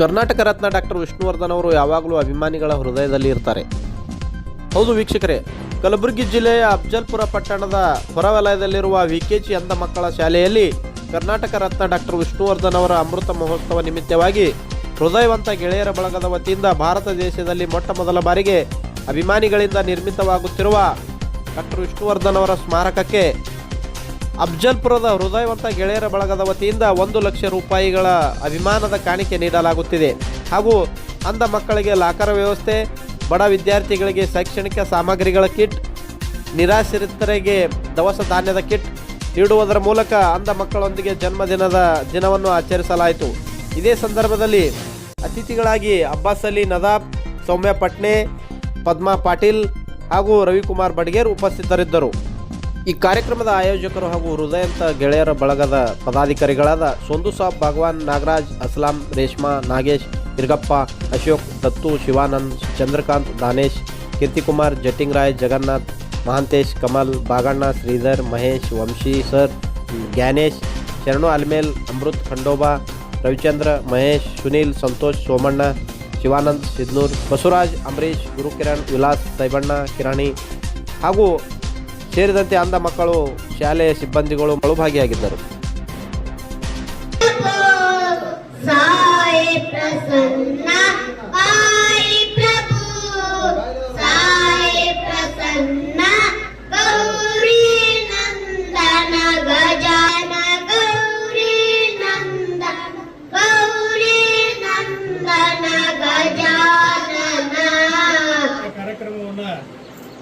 Karnataka Ratna doctor Vishnuvardhan ಅವರು ಯಾವಾಗಲೂ ಅಭಿಮಾನಿಗಳ ಹೃದಯದಲ್ಲಿ ಇರ್ತಾರೆ. ಹೌದು ವೀಕ್ಷಕರೇ, ಕಲಬುರಗಿ ಜಿಲ್ಲೆಯ ಅಫ್ಜಲ್ಪುರ ಪಟ್ಟಣದ ಹೊರವಲಯದಲ್ಲಿರುವ ವಿಕೆಜಿ ಅಂಧ ಮಕ್ಕಳ ಶಾಲೆಯಲ್ಲಿ ಕರ್ನಾಟಕ ರತ್ನ ಡಾಕ್ಟರ್ ವಿಷ್ಣುವರ್ಧನ್ ಅವರ ಅಮೃತ ಮಹೋತ್ಸವ ನಿಮಿತ್ತವಾಗಿ ಹೃದಯವಂತ ಗೆಳೆಯರ ಬಳಗದ ವತಿಯಿಂದ ಭಾರತ ದೇಶದಲ್ಲಿ ಮೊಟ್ಟ ಮೊದಲ ಬಾರಿಗೆ ಅಭಿಮಾನಿಗಳಿಂದ ನಿರ್ಮಿತವಾಗುತ್ತಿರುವ ಡಾಕ್ಟರ್ ವಿಷ್ಣುವರ್ಧನ್ ಅವರ ಸ್ಮಾರಕಕ್ಕೆ ಅಫ್ಜಲ್ಪುರದ ಹೃದಯವಂತ ಗೆಳೆಯರ ಬಳಗದ ವತಿಯಿಂದ ಒಂದು ಲಕ್ಷ ರೂಪಾಯಿಗಳ ಅಭಿಮಾನದ ಕಾಣಿಕೆ ನೀಡಲಾಗುತ್ತಿದೆ. ಹಾಗೂ ಅಂಧ ಮಕ್ಕಳಿಗೆ ಲಾಕರ್ ವ್ಯವಸ್ಥೆ, ಬಡ ವಿದ್ಯಾರ್ಥಿಗಳಿಗೆ ಶೈಕ್ಷಣಿಕ ಸಾಮಗ್ರಿಗಳ ಕಿಟ್, ನಿರಾಶ್ರಿತರಿಗೆ ದವಸ ಧಾನ್ಯದ ಕಿಟ್ ನೀಡುವುದರ ಮೂಲಕ ಅಂಧ ಮಕ್ಕಳೊಂದಿಗೆ ಜನ್ಮದಿನದ ದಿನವನ್ನು ಆಚರಿಸಲಾಯಿತು. ಇದೇ ಸಂದರ್ಭದಲ್ಲಿ ಅತಿಥಿಗಳಾಗಿ ಅಬ್ಬಾಸ್ ಅಲಿ, ನದಾಬ್, ಸೌಮ್ಯ ಪಟ್ನೆ, ಪದ್ಮಾ ಪಾಟೀಲ್ ಹಾಗೂ ರವಿಕುಮಾರ್ ಬಡ್ಗೇರ್ ಉಪಸ್ಥಿತರಿದ್ದರು. ಈ ಕಾರ್ಯಕ್ರಮದ ಆಯೋಜಕರು ಹಾಗೂ ಹೃದಯಂತ ಗೆಳೆಯರ ಬಳಗದ ಪದಾಧಿಕಾರಿಗಳಾದ ಸೊಂದು ಸಾಬ್, ಭಗವಾನ್ ನಾಗರಾಜ್, ಅಸ್ಲಾಂ, ರೇಷ್ಮಾ, ನಾಗೇಶ್, ಇರ್ಗಪ್ಪ, ಅಶೋಕ್, ದತ್ತು, ಶಿವಾನಂದ್, ಚಂದ್ರಕಾಂತ್, ದಾನೇಶ್, ಕೀರ್ತಿಕುಮಾರ್ ಜಟ್ಟಿಂಗ್ರಾಯ್ ಜಗನ್ನಾಥ್, ಮಹಾಂತೇಶ್, ಕಮಲ್, ಬಾಗಣ್ಣ, ಶ್ರೀಧರ್, ಮಹೇಶ್, ವಂಶಿ, ಸರ್, ಜ್ಞಾನೇಶ್, ಶರಣು ಅಲ್ಮೇಲ್, ಅಮೃತ್, ಖಂಡೋಬಾ, ರವಿಚಂದ್ರ, ಮಹೇಶ್, ಸುನೀಲ್, ಸಂತೋಷ್, ಸೋಮಣ್ಣ, ಶಿವಾನಂದ್, ಸಿದ್ನೂರ್, ಬಸವರಾಜ್ ಅಂಬರೀಶ್ ಗುರುಕಿರಣ್, ವಿಲಾಸ್, ಸೈಬಣ್ಣ, ಕಿರಾಣಿ ಹಾಗೂ ಸೇರಿದಂತೆ ಅಂಧ ಮಕ್ಕಳು ಶಾಲೆಯ ಸಿಬ್ಬಂದಿಗಳು ಭಾಗಿಯಾಗಿದ್ದರು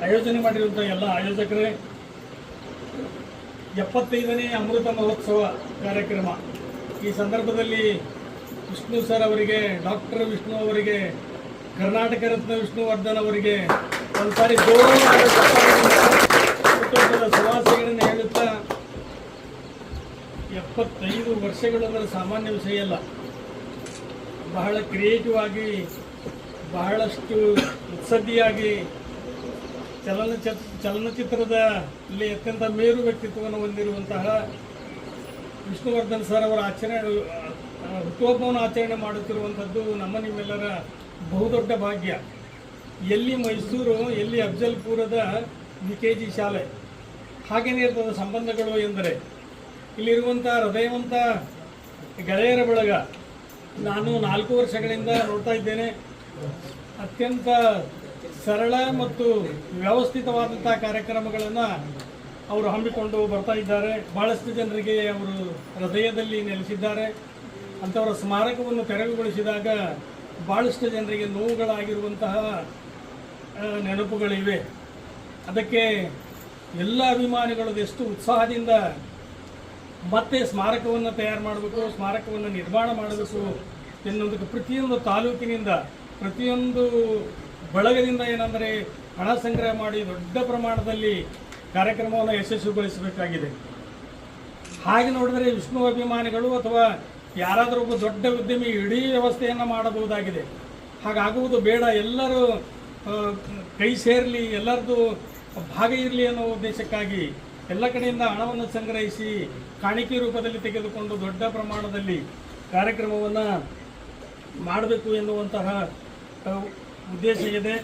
ಆಯೋಜನೆ ಮಾಡಿರುವಂಥ ಎಲ್ಲ ಆಯೋಜಕರೇ, ಎಪ್ಪತ್ತೈದನೇ ಅಮೃತ ಮಹೋತ್ಸವ ಕಾರ್ಯಕ್ರಮ. ಈ ಸಂದರ್ಭದಲ್ಲಿ ವಿಷ್ಣು ಸರ್ ಅವರಿಗೆ, ಡಾಕ್ಟರ್ ವಿಷ್ಣು ಅವರಿಗೆ, ಕರ್ನಾಟಕ ರತ್ನ ವಿಷ್ಣುವರ್ಧನ್ ಅವರಿಗೆ ಒಂದ್ಸಾರಿ ಸಾರಿ ಶುಭಾಶಯಗಳನ್ನು ಹೇಳುತ್ತಾ, ಎಪ್ಪತ್ತೈದು ವರ್ಷಗಳಂದರೆ ಸಾಮಾನ್ಯ ವಿಷಯ ಅಲ್ಲ. ಬಹಳ ಕ್ರಿಯೇಟಿವ್ ಆಗಿ, ಬಹಳಷ್ಟು ಉತ್ಸದ್ದಿಯಾಗಿ ಚಲನಚಿತ್ರ ಇಲ್ಲಿ ಅತ್ಯಂತ ಮೇರು ವ್ಯಕ್ತಿತ್ವವನ್ನು ಹೊಂದಿರುವಂತಹ ವಿಷ್ಣುವರ್ಧನ್ ಸರ್ ಅವರ ಆಚರಣೆ ಹುಟ್ಟುಹಬ್ಬವನ್ನು ಆಚರಣೆ ಮಾಡುತ್ತಿರುವಂಥದ್ದು ನಮ್ಮ ನಿಮ್ಮೆಲ್ಲರ ಬಹುದೊಡ್ಡ ಭಾಗ್ಯ. ಎಲ್ಲಿ ಮೈಸೂರು, ಎಲ್ಲಿ ಅಫ್ಜಲ್ಪುರದ ವಿ ಕೆ ಜಿ ಶಾಲೆ. ಹಾಗೇನೇ ಇರ್ತದ ಸಂಬಂಧಗಳು ಎಂದರೆ. ಇಲ್ಲಿರುವಂಥ ಹೃದಯವಂತ ಗೆಳೆಯರ ಬಳಗ ನಾನು ನಾಲ್ಕು ವರ್ಷಗಳಿಂದ ನೋಡ್ತಾ ಇದ್ದೇನೆ. ಅತ್ಯಂತ ಸರಳ ಮತ್ತು ವ್ಯವಸ್ಥಿತವಾದಂಥ ಕಾರ್ಯಕ್ರಮಗಳನ್ನು ಅವರು ಹಮ್ಮಿಕೊಂಡು ಬರ್ತಾ ಇದ್ದಾರೆ. ಭಾಳಷ್ಟು ಜನರಿಗೆ ಅವರು ಹೃದಯದಲ್ಲಿ ನೆಲೆಸಿದ್ದಾರೆ. ಅಂಥವರ ಸ್ಮಾರಕವನ್ನು ತೆರವುಗೊಳಿಸಿದಾಗ ಭಾಳಷ್ಟು ಜನರಿಗೆ ನೋವುಗಳಾಗಿರುವಂತಹ ನೆನಪುಗಳಿವೆ. ಅದಕ್ಕೆ ಎಲ್ಲ ಅಭಿಮಾನಿಗಳು ಎಷ್ಟು ಉತ್ಸಾಹದಿಂದ ಮತ್ತೆ ಸ್ಮಾರಕವನ್ನು ತಯಾರು ಮಾಡಬೇಕು, ಸ್ಮಾರಕವನ್ನು ನಿರ್ಮಾಣ ಮಾಡಬೇಕು ಎನ್ನುವುದಕ್ಕೆ ಪ್ರತಿಯೊಂದು ತಾಲೂಕಿನಿಂದ ಪ್ರತಿಯೊಂದು ಬಳಗದಿಂದ ಏನಂದರೆ ಹಣ ಸಂಗ್ರಹ ಮಾಡಿ ದೊಡ್ಡ ಪ್ರಮಾಣದಲ್ಲಿ ಕಾರ್ಯಕ್ರಮವನ್ನು ಯಶಸ್ವಿಗೊಳಿಸಬೇಕಾಗಿದೆ. ಹಾಗೆ ನೋಡಿದರೆ ವಿಷ್ಣು ಅಭಿಮಾನಿಗಳು ಅಥವಾ ಯಾರಾದರೂ ದೊಡ್ಡ ಉದ್ಯಮಿ ಇಡೀ ವ್ಯವಸ್ಥೆಯನ್ನು ಮಾಡಬಹುದಾಗಿದೆ. ಹಾಗಾಗುವುದು ಬೇಡ, ಎಲ್ಲರೂ ಕೈ ಸೇರಲಿ, ಎಲ್ಲರದ್ದು ಭಾಗ ಇರಲಿ ಅನ್ನೋ ಉದ್ದೇಶಕ್ಕಾಗಿ ಎಲ್ಲ ಕಡೆಯಿಂದ ಹಣವನ್ನು ಸಂಗ್ರಹಿಸಿ ಕಾಣಿಕೆ ರೂಪದಲ್ಲಿ ತೆಗೆದುಕೊಂಡು ದೊಡ್ಡ ಪ್ರಮಾಣದಲ್ಲಿ ಕಾರ್ಯಕ್ರಮವನ್ನು ಮಾಡಬೇಕು ಎನ್ನುವಂತಹ Bu DSG'de